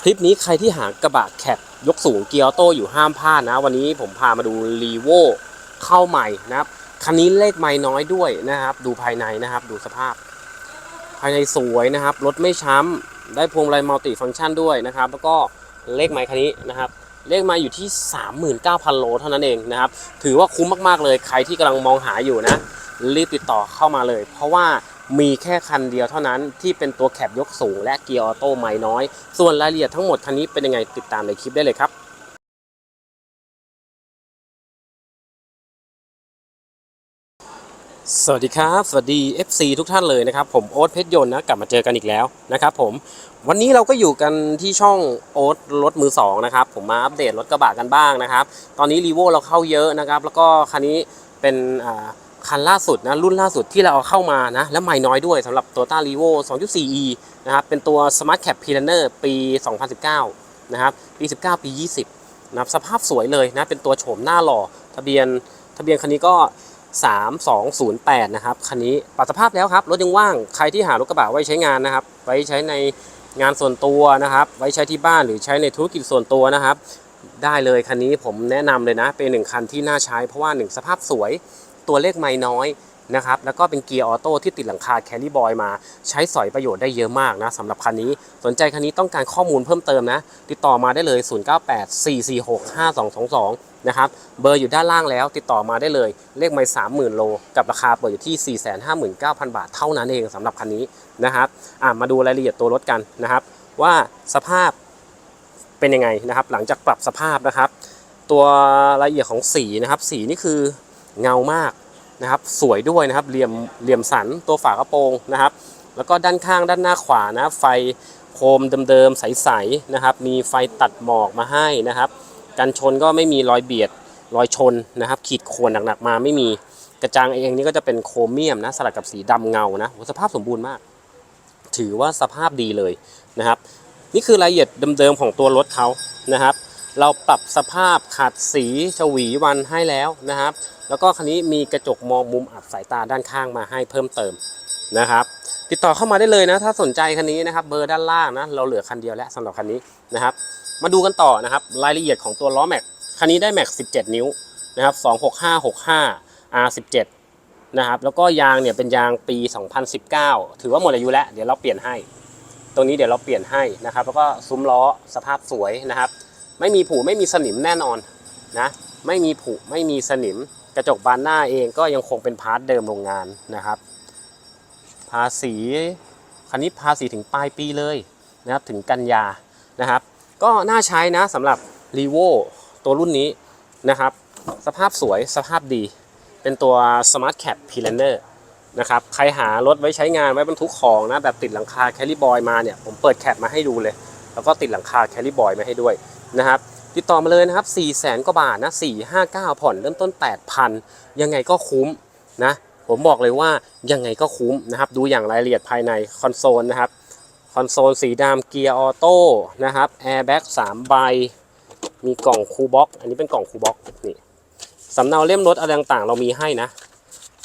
คลิปนี้ใครที่หากระบะแคปยกสูงเกียร์ออโต้อยู่ห้ามพลาดนะ วันนี้ผมพามาดูรีโวเข้าใหม่นะครับคันนี้เลขไม่น้อยด้วยนะครับ ดูภายในนะครับ ดูสภาพ ภายในสวยนะครับรถไม่ช้ำได้พวงมาลัยมัลติฟังก์ชันด้วยนะครับ แล้วก็เลขไม้คันนี้นะครับ เลขไม้อยู่ที่ 39,000 โลเท่านั้นเองนะครับ ถือว่าคุ้มมากๆเลยใครที่กำลังมองหาอยู่นะ รีบติดต่อเข้ามาเลย เพราะว่า มีแค่คันเดียวเท่านั้นที่เป็นตัวแคปยกสูง และเกียร์ออโต้ไม่น้อย ส่วนรายละเอียดทั้งหมดคันนี้เป็นยังไงติดตามในคลิปได้เลยครับสวัสดีครับ สวัสดี FC ทุกท่านเลยนะครับ ผมโอ๊ตเพชรยนต์นะกลับมาเจอกันอีกแล้วนะครับผมวันนี้เราก็อยู่กันที่ช่องโอ๊ตรถมือสองนะครับผมมาอัปเดตรถกระบะกันบ้างนะครับ ตอนนี้รีโวเราเข้าเยอะนะครับ แล้วก็คันนี้เป็นอ่า คันล่าสุดนะรุ่นล่าสุดที่เราเอาเข้ามานะและใหม่น้อยด้วยสำหรับ Toyota r e v o 2.4e นะครับเป็นตัว Smart Cap Planner ปี 2019 นะครับปี 19 ปี 20นะครับสภาพสวยเลยนะเป็นตัวโฉมหน้าหล่อ ทะเบียนทะเบียนคันนี้ก็ 3208 นะครับคันนี้ปรับสภาพแล้วครับ รถยังว่างใครที่หารถกระบะไว้ใช้งานนะครับ ไว้ใช้ในงานส่วนตัวนะครับ ไว้ใช้ที่บ้านหรือใช้ในธุรกิจส่วนตัวนะครับ ได้เลยคันนี้ผมแนะนำเลยนะ เป็นหนึ่งคันที่น่าใช้เพราะว่าหนึ่งสภาพสวย ตัวเลขไม่น้อยนะครับแล้วก็เป็นเกียร์ออโต้ที่ติดหลังคาแคลรี่บอยมาใช้สอยประโยชน์ได้เยอะมากนะสำหรับคันนี้ สนใจคันนี้ต้องการข้อมูลเพิ่มเติมนะ ติดต่อมาได้เลย 0984465222 นะครับ เบอร์อยู่ด้านล่างแล้ว ติดต่อมาได้เลยเลขไม่30,000 โล กับราคาเปิดอยู่ที่ 459,000 บาทเท่านั้นเองสำหรับคันนี้นะครับมาดูรายละเอียดตัวรถกันนะครับ ว่าสภาพเป็นยังไงนะครับ หลังจากปรับสภาพนะครับ ตัวรายละเอียดของสีนะครับ สีนี่คือเงามาก นะครับสวยด้วยนะครับเหลี่ยมเหลี่ยมสันตัวฝากระโปรงนะครับ แล้วก็ด้านข้างด้านหน้าขวานะไฟโคมเดิมๆใสๆนะครับ มีไฟตัดหมอกมาให้นะครับ กันชนก็ไม่มีรอยเบียดรอยชนนะครับ ขีดข่วนหนักๆมาไม่มีกระจังเองนี่ก็จะเป็นโครเมียมนะสลับกับสีดำเงานะสภาพสมบูรณ์มาก ถือว่าสภาพดีเลยนะครับ นี่คือรายละเอียดเดิมๆของตัวรถเขานะครับ เราปรับสภาพขัดสีฉวีวันให้แล้วนะครับ แล้วก็คันนี้มีกระจกมองมุมอับสายตาด้านข้างมาให้เพิ่มเติมนะครับ ติดต่อเข้ามาได้เลยนะ ถ้าสนใจคันนี้นะครับเบอร์ด้านล่างนะเราเหลือคันเดียวแล้วสำหรับคันนี้นะครับ มาดูกันต่อนะครับ รายละเอียดของตัวล้อแม็กคันนี้ได้แม็ก 17 นิ้วนะครับ 26565 R17 นะครับแล้วก็ยางเนี่ยเป็นยางปี 2019 ถือว่าหมดอายุแล้วเดี๋ยวเราเปลี่ยนให้ ตรงนี้เดี๋ยวเราเปลี่ยนให้นะครับ แล้วก็ซุ้มล้อสภาพสวยนะครับ ไม่มีผุไม่มีสนิมแน่นอนนะไม่มีผุไม่มีสนิม กระจกบานหน้าเองก็ยังคงเป็นพาร์ทเดิมโรงงานนะครับ ภาษีคันนี้ภาษีถึงปลายปีเลยนะครับถึงกันยานะครับ ก็น่าใช้นะสำหรับ r e v o ตัวรุ่นนี้นะครับ สภาพสวยสภาพดี เป็นตัว Smart Cap Planner นะครับใครหารถไว้ใช้งานไว้บรรทุกของนะแบบติดหลังคาแคลิบอยมาเนี่ยผมเปิดแคปมาให้ดูเลย แล้วก็ติดหลังคาแคลิบอยมาให้ด้วย นะครับ ติดต่อมาเลยนะครับ4 0 0แสนกว่าบาทนะ459ผ่อนเริ่มต้น 8,000 ยังไงก็คุ้มนะผมบอกเลยว่ายังไงก็คุ้มนะครับ ดูอย่างรายละเอียดภายในคอนโซลนะครับคอนโซลสีดำเกียร์ออโต้นะครับแอร์แบ็ก3ใบ มีกล่องคูบ็อกอันนี้เป็นกล่องคูบ็อกนี่สำเนาเล่มรถอะไรต่างๆ เรามีให้นะ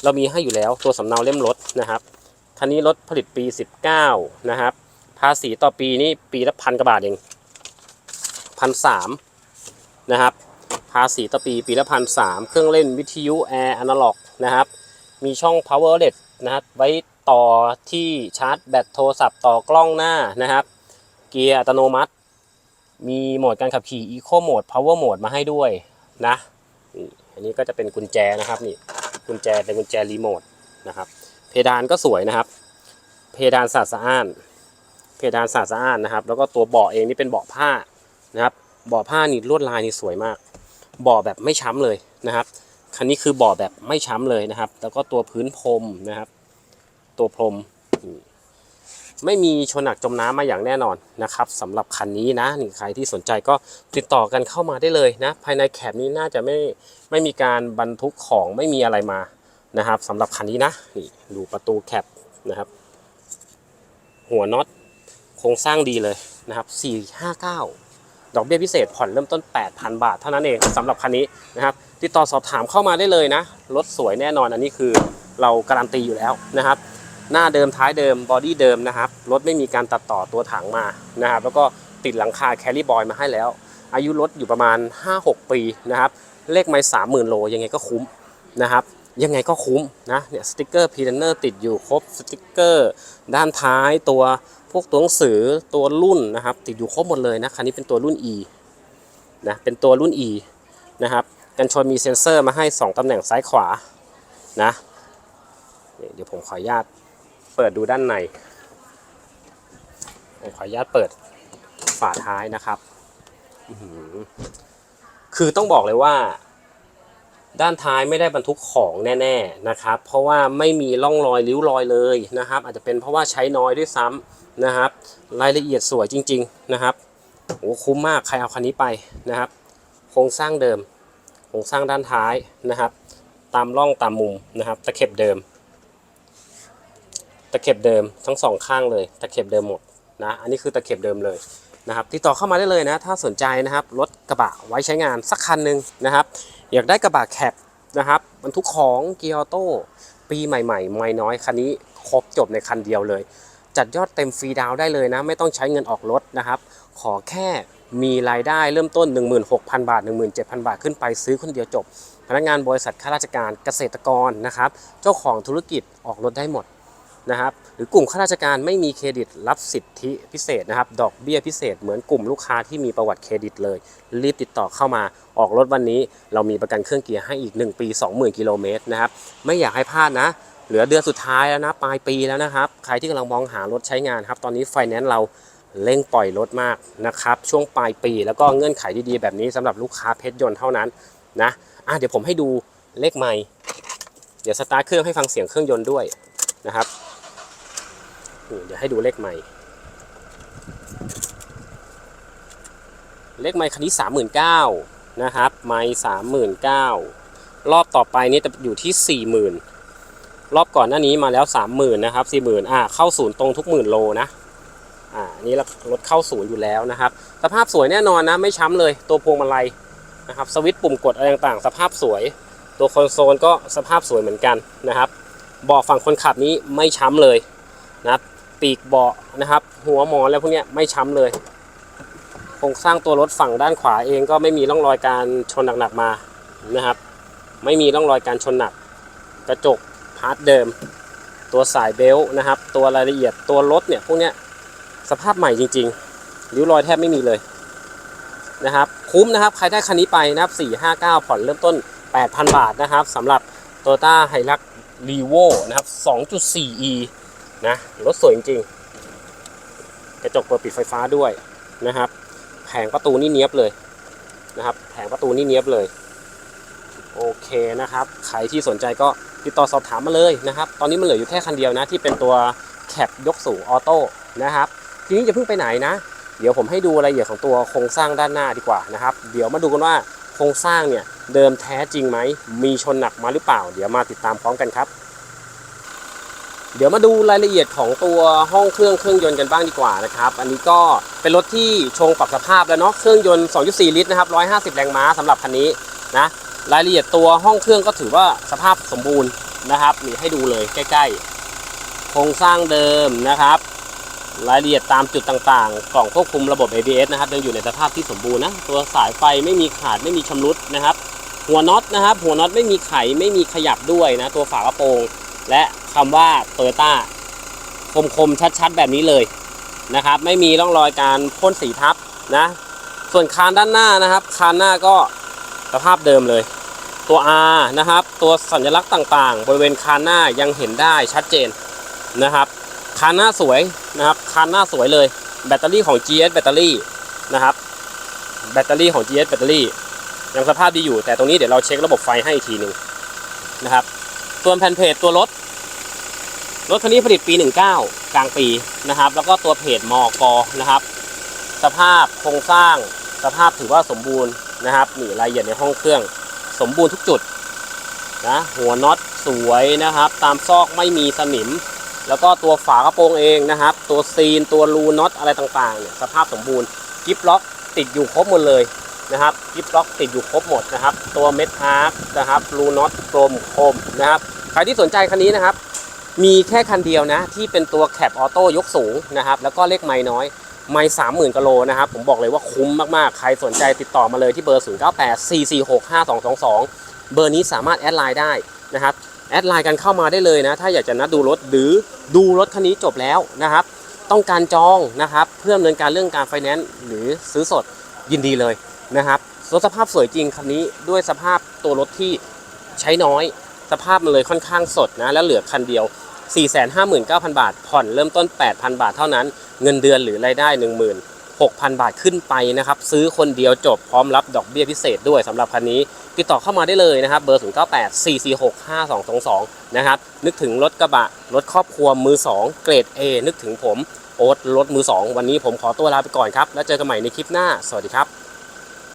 เรามีให้อยู่แล้วตัวสำเนาเล่มรถนะครับคันนี้รถผลิตปี 19 นะครับ ภาษีต่อปีนี่ปีละพันกว่าบาทเอง พันสามนะครับ ภาษีต่อปีปีละพันสามเครื่องเล่นวิทยุแอร์อนาล็อกนะครับ มีช่อง power outlet นะครับไว้ต่อที่ชาร์จแบตโทรศัพท์ต่อกล้องหน้านะครับ เกียร์อัตโนมัติ มีโหมดการขับขี่ Eco Mode Power Mode มาให้ด้วยนะอันนี้ก็จะเป็นกุญแจนะครับนี่กุญแจเป็นกุญแจรีโมทนะครับเพดานก็สวยนะครับ เพดานสะอาดสะอ้านเพดานสะอาดสะอ้านนะครับ แล้วก็ตัวเบาะเองนี่เป็นเบาะผ้า นะครับบาะผ้านี่ลวดลายนี่สวยมากบาะแบบไม่ช้ำเลยนะครับคันนี้คือบาะแบบไม่ช้ำเลยนะครับ แล้วก็ตัวพื้นพรมนะครับ ตัวพรม ไม่มีชนหนักจมน้ำมาอย่างแน่นอนนะครับสำหรับคันนี้นะนี่ใครที่สนใจก็ติดต่อกันเข้ามาได้เลยนะ ภายในแคปนี้น่าจะไม่ไม่มีการบรรทุกของไม่มีอะไรมานะครับสำหรับคันนี้นะนี่ดูประตูแคปนะครับ หัวน็อตโครงสร้างดีเลยนะครับ459 ดอกเบี้ยพิเศษผ่อนเริ่มต้น 8,000 บาทเท่านั้นเองสำหรับคันนี้นะครับติดต่อสอบถามเข้ามาได้เลยนะรถสวยแน่นอนอันนี้คือเราการันตีอยู่แล้วนะครับหน้าเดิมท้ายเดิมบอดี้เดิมนะครับรถไม่มีการตัดต่อตัวถังมานะครับแล้วก็ติดหลังคาแคล r ี b บอยมาให้แล้ว อายุรถอยู่ประมาณ 5-6 ปีนะครับเลขไม่สามหมื่นโลยังไงก็คุ้มนะครับยังไงก็คุ้มนะเนี่ยสติกเกอร์พีเดนอร์ติดอยู่ครบสติกเกอร์ด้านท้ายตัว วกตัวหนังสือตัวรุ่นนะครับ ติดอยู่ครบหมดเลยนะคันนี้เป็นตัวรุ่น E นะเป็นตัวรุ่น E นะครับกันชนมีเซ็นเซอร์มาให้ 2ตำแหน่งซ้ายขวานะเดี๋ยวผมขออนุญาตเปิดดูด้านใน ผมขออนุญาตเปิดฝาท้ายนะครับ คือต้องบอกเลยว่า ด้านท้ายไม่ได้บรรทุกของแน่ ๆนะครับ เพราะว่าไม่มีร่องรอยริ้วรอยเลยนะครับ อาจจะเป็นเพราะว่าใช้น้อยด้วยซ้ำนะครับ รายละเอียดสวยจริง ๆนะครับโอ้คุ้มมากใครเอาคันนี้ไปนะครับ โครงสร้างเดิม โครงสร้างด้านท้ายนะครับ ตามร่องตามมุมนะครับตะเข็บเดิม ตะเข็บเดิมทั้งสองข้างเลย ตะเข็บเดิมหมดนะอันนี้คือตะเข็บเดิมเลย นะครับติดต่อเข้ามาได้เลยนะถ้าสนใจนะครับรถกระบะไว้ใช้งานสักคันหนึ่งนะครับ อยากได้กระบะแคปนะครับบรรทุกของเกียร์ออโต้ปีใหม่ๆ ไม่น้อยคันนี้ครบจบในคันเดียวเลย จัดยอดเต็มฟรีดาวได้เลยนะ ไม่ต้องใช้เงินออกรถนะครับ ขอแค่มีรายได้เริ่มต้น 16,000 บาท 17,000 บาทขึ้นไปซื้อคนเดียวจบ พนักงานบริษัทข้าราชการเกษตรกรนะครับ เจ้าของธุรกิจออกรถได้หมด นะครับหรือกลุ่มข้าราชการไม่มีเครดิตรับสิทธิพิเศษนะครับ ดอกเบี้ยพิเศษเหมือนกลุ่มลูกค้าที่มีประวัติเครดิตเลย รีบติดต่อเข้ามาออกรถวันนี้ เรามีประกันเครื่องเกียร์ให้อีก 1 ปี 20,000 กิโลเมตรนะครับไม่อยากให้พลาดนะ เหลือเดือนสุดท้ายแล้วนะปลายปีแล้วนะครับ ใครที่กำลังมองหารถใช้งานครับตอนนี้ไฟแนนซ์เราเร่งปล่อยรถมากนะครับช่วงปลายปี แล้วก็เงื่อนไขดีๆแบบนี้สำหรับลูกค้าเพชรยนต์เท่านั้นนะอะเดี๋ยวผมให้ดูเลขไม่ เดี๋ยวสตาร์ทเครื่องให้ฟังเสียงเครื่องยนต์ด้วยนะครับ เดี๋ยวให้ดูเลขไม่ เลขไม่คันนี้สามหมื่นเก้านะครับ ไม่สามหมื่นเก้ารอบต่อไปนี้จะอยู่ที่สี่หมื่นรอบก่อนหน้านี้มาแล้ว30,000นนะครับ40,000อ่าเข้าศูนย์ตรงทุกหมื่นโลนะอ่านนี้รถเข้าศูนย์อยู่แล้วนะครับ สภาพสวยแน่นอนนะ ไม่ช้ำเลยตัวพวงมาลัยนะครับสวิตช์ปุ่มกดอะไรต่างๆ สภาพสวย ตัวคอนโซลก็สภาพสวยเหมือนกันนะครับเบาะฝั่งคนขับนี้ไม่ช้ำเลยนะครับ ปีกเบาะนะครับ หัวหมอนแล้วพวกนี้ไม่ช้ำเลยโครงสร้างตัวรถฝั่งด้านขวาเองก็ไม่มีร่องรอยการชนหนักๆมานะครับ ไม่มีร่องรอยการชนหนัก กระจกพาร์ทเดิม ตัวสายเบลต์นะครับ ตัวรายละเอียดตัวรถเนี่ยพวกนี้สภาพใหม่จริงๆริ้วรอยแทบไม่มีเลยนะครับคุ้มนะครับ ใครได้คันนี้ไปนะครับ 459 ผ่อนเริ่มต้น 8,000 บาทนะครับสำหรับ t o y o t a h i l u x r e v o นะครับ 2.4e นะรถสวยจริงๆกระจกเปิดปิดไฟฟ้าด้วยนะครับ แผงประตูนี่เนี้ยบเลยนะครับ แผงประตูนี่เนี้ยบเลย โอเคนะครับ ใครที่สนใจก็ติดต่อสอบถามมาเลยนะครับ ตอนนี้มันเหลืออยู่แค่คันเดียวนะ ที่เป็นตัวแคปยกสูงออโต้นะครับ ทีนี้อย่าเพิ่งไปไหนนะ เดี๋ยวผมให้ดูรายละเอียดของตัวโครงสร้างด้านหน้าดีกว่านะครับ เดี๋ยวมาดูกันว่าโครงสร้างเนี่ยเดิมแท้จริงไหม มีชนหนักมาหรือเปล่า เดี๋ยวมาติดตามพร้อมกันครับ เดี๋ยวมาดูรายละเอียดของตัวห้องเครื่องเครื่องยนต์กันบ้างดีกว่านะครับ อันนี้ก็เป็นรถที่ชงปรับสภาพแล้วเนาะ เครื่องยนต์ 2.4 ลิตรนะครับ 150 แรงม้าสำหรับคันนี้นะ รายละเอียดตัวห้องเครื่องก็ถือว่าสภาพสมบูรณ์นะครับนี่ให้ดูเลยใกล้ๆ โครงสร้างเดิมนะครับ รายละเอียดตามจุดต่างๆ กล่องควบคุมระบบ ABS นะครับยังอยู่ในสภาพที่สมบูรณ์นะ ตัวสายไฟไม่มีขาดไม่มีชำรุดนะครับ หัวน็อตนะครับ หัวน็อตไม่มีไขไม่มีขยับด้วยนะ ตัวฝากระโปรงและ คำว่า t o y ยต้าคมๆ ชัดๆ แบบนี้เลยนะครับ ไม่มีร่องรอยการพ่นสีทับนะ ส่วนคานด้านหน้านะครับ คานหน้าก็สภาพเดิมเลย ตัว R นะครับ ตัวสัญลักษณ์ต่างๆ บริเวณคานหน้ายังเห็นได้ชัดเจนนะครับ คานหน้าสวยนะครับคานหน้าสวยเลย แบตเตอรี่ของ GS แบตเตอรี่นะครับ แบตเตอรี่ของ GS แบตเตอรี่ยังสภาพดีอยู่ แต่ตรงนี้เดี๋ยวเราเช็คระบบไฟให้อีกทีหนึ่งนะครับ ส่วนแผ่นเพจตัวรถ รถคันนี้ผลิตปี 19 กลางปีนะครับ แล้วก็ตัวเพจมอกนะครับ สภาพโครงสร้าง สภาพถือว่าสมบูรณ์นะครับนี่รายละเอียดในห้องเครื่องสมบูรณ์ทุกจุดนะหัวน็อตสวยนะครับ ตามซอกไม่มีสนิม แล้วก็ตัวฝากระโปรงเองนะครับ ตัวซีนตัวรูน็อตอะไรต่างๆเนี่ยสภาพสมบูรณ์กิฟล็อกติดอยู่ครบหมดเลยนะครับกิฟล็อกติดอยู่ครบหมดนะครับ ตัวเม็ดอาร์คนะครับรูน็อตกลมคมนะครับใครที่สนใจคันนี้นะครับ มีแค่คันเดียวนะ ที่เป็นตัวแคปออโต้ยกสูงนะครับ แล้วก็เลขไม้น้อย ไม่สามหมื่นกิโลนะครับ ผมบอกเลยว่าคุ้มมากๆ ใครสนใจติดต่อมาเลยที่เบอร์ 0 9 8 4 4 6 5 2 2 2 เบอร์นี้สามารถแอดไลน์ได้นะครับ แอดไลน์กันเข้ามาได้เลยนะ ถ้าอยากจะนัดดูรถหรือดูรถคันนี้จบแล้วนะครับ ต้องการจองนะครับเพื่อดำเนินการเรื่องการไฟแนนซ์หรือซื้อสดยินดีเลยนะครับรถสภาพสวยจริงคันนี้ด้วยสภาพตัวรถที่ใช้น้อย สภาพมันเลยค่อนข้างสดนะ แล้วเหลือคันเดียว 459,000 บาท ผ่อนเริ่มต้น 8,000 บาทเท่านั้น เงินเดือนหรือรายได้ 16,000 บาทขึ้นไปนะครับ ซื้อคนเดียวจบพร้อมรับดอกเบี้ยพิเศษด้วยสำหรับคันนี้ ติดต่อเข้ามาได้เลยนะครับ เบอร์ 098 446 5222 นะครับ นึกถึงรถกระบะ รถครอบครัวมือ 2 เกรด A นึกถึงผมโอ๊ตรถมือ 2 วันนี้ผมขอตัวลาไปก่อนครับ แล้วเจอกันใหม่ในคลิปหน้า สวัสดีครับ